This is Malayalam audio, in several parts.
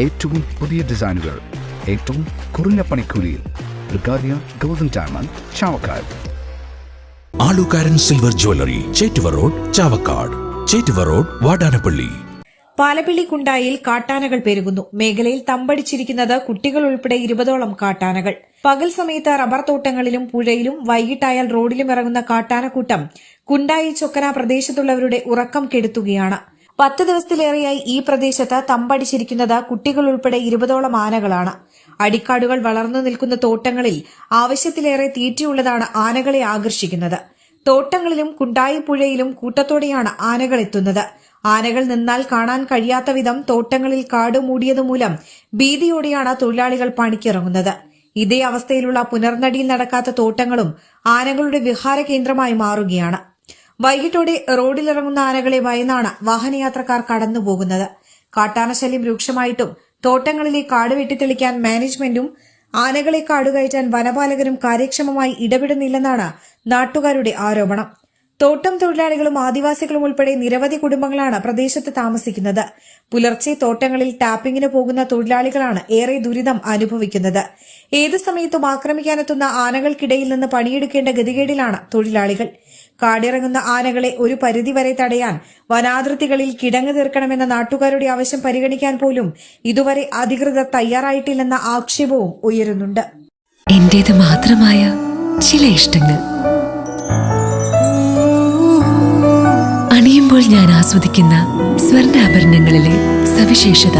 ഏറ്റവും പുതിയ ഡിസൈനുകൾ ഏറ്റവും കുറഞ്ഞ പണിക്കൂലിയിൽ ബ്രിഗാദിയ golden diamond Chavakkad. Alukkaran silver jewellery Chettuva road Chavakkad. Chettuva road Vadanappally. Palappilly കുണ്ടായിൽ കാട്ടാനകൾ പെരുകുന്നു. മേഖലയിൽ തമ്പടിച്ചിരിക്കുന്നത് കുട്ടികൾ ഉൾപ്പെടെ ഇരുപതോളം കാട്ടാനകൾ. പകൽ സമയത്ത് റബ്ബർ തോട്ടങ്ങളിലും പുഴയിലും വൈകിട്ടായാൽ റോഡിലും ഇറങ്ങുന്ന കാട്ടാനക്കൂട്ടം കുണ്ടായി ചൊക്കന പ്രദേശത്തുള്ളവരുടെ ഉറക്കം കെടുത്തുകയാണ്. പത്ത് ദിവസത്തിലേറെയായി ഈ പ്രദേശത്ത് തമ്പടിച്ചിരിക്കുന്നത് കുട്ടികൾ ഉൾപ്പെടെ ഇരുപതോളം ആനകളാണ്. അടിക്കാടുകൾ വളർന്നു നിൽക്കുന്ന തോട്ടങ്ങളിൽ ആവശ്യത്തിലേറെ തീറ്റയുള്ളതാണ് ആനകളെ ആകർഷിക്കുന്നത്. തോട്ടങ്ങളിലും കുണ്ടായിപ്പുഴയിലും കൂട്ടത്തോടെയാണ് ആനകൾ എത്തുന്നത്. ആനകൾ നിന്നാൽ കാണാൻ കഴിയാത്ത വിധം തോട്ടങ്ങളിൽ കാട് മൂടിയതുമൂലം ഭീതിയോടെയാണ് തൊഴിലാളികൾ പണിക്കിറങ്ങുന്നത്. ഇതേ അവസ്ഥയിലുള്ള പുനർനടിയിൽ നടക്കാത്ത തോട്ടങ്ങളും ആനകളുടെ വിഹാര കേന്ദ്രമായി മാറുകയാണ്. വൈകിട്ടോടെ റോഡിലിറങ്ങുന്ന ആനകളെ ഭയന്നാണ് വാഹനയാത്രക്കാർ കടന്നുപോകുന്നത്. കാട്ടാനശല്യം രൂക്ഷമായിട്ടും തോട്ടങ്ങളിലെ കാട് വെട്ടിത്തെളിക്കാൻ മാനേജ്മെന്റും ആനകളെ കാടുകയറ്റാൻ വനപാലകരും കാര്യക്ഷമമായി ഇടപെടുന്നില്ലെന്നാണ് നാട്ടുകാരുടെ ആരോപണം. തോട്ടം തൊഴിലാളികളും ആദിവാസികളും ഉൾപ്പെടെ നിരവധി കുടുംബങ്ങളാണ് പ്രദേശത്ത് താമസിക്കുന്നത്. പുലർച്ചെ തോട്ടങ്ങളിൽ ടാപ്പിംഗിന് പോകുന്ന തൊഴിലാളികളാണ് ഏറെ ദുരിതം അനുഭവിക്കുന്നത്. ഏത് സമയത്തും ആക്രമിക്കാനെത്തുന്ന ആനകൾക്കിടയിൽ നിന്ന് പണിയെടുക്കേണ്ട ഗതികേടിലാണ് തൊഴിലാളികൾ. കാടിറങ്ങുന്ന ആനകളെ ഒരു പരിധിവരെ തടയാൻ വനാതിർത്തികളിൽ കിടങ്ങു തീർക്കണമെന്ന നാട്ടുകാരുടെ ആവശ്യം പരിഗണിക്കാൻ പോലും ഇതുവരെ അധികൃതർ തയ്യാറായിട്ടില്ലെന്ന ആക്ഷേപവും ഉയരുന്നുണ്ട്. എന്റേത് മാത്രമായ ചില ഇഷ്ടങ്ങൾ. അണിയുമ്പോൾ ഞാൻ ആസ്വദിക്കുന്ന സ്വർണാഭരണങ്ങളിലെ സവിശേഷത.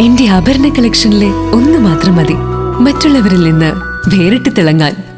എന്റെ ആഭരണ കളക്ഷനിലെ ഒന്ന് മാത്രം മതി. മറ്റുള്ളവരിൽ നിന്ന് വേറിട്ട് തിളങ്ങാൻ.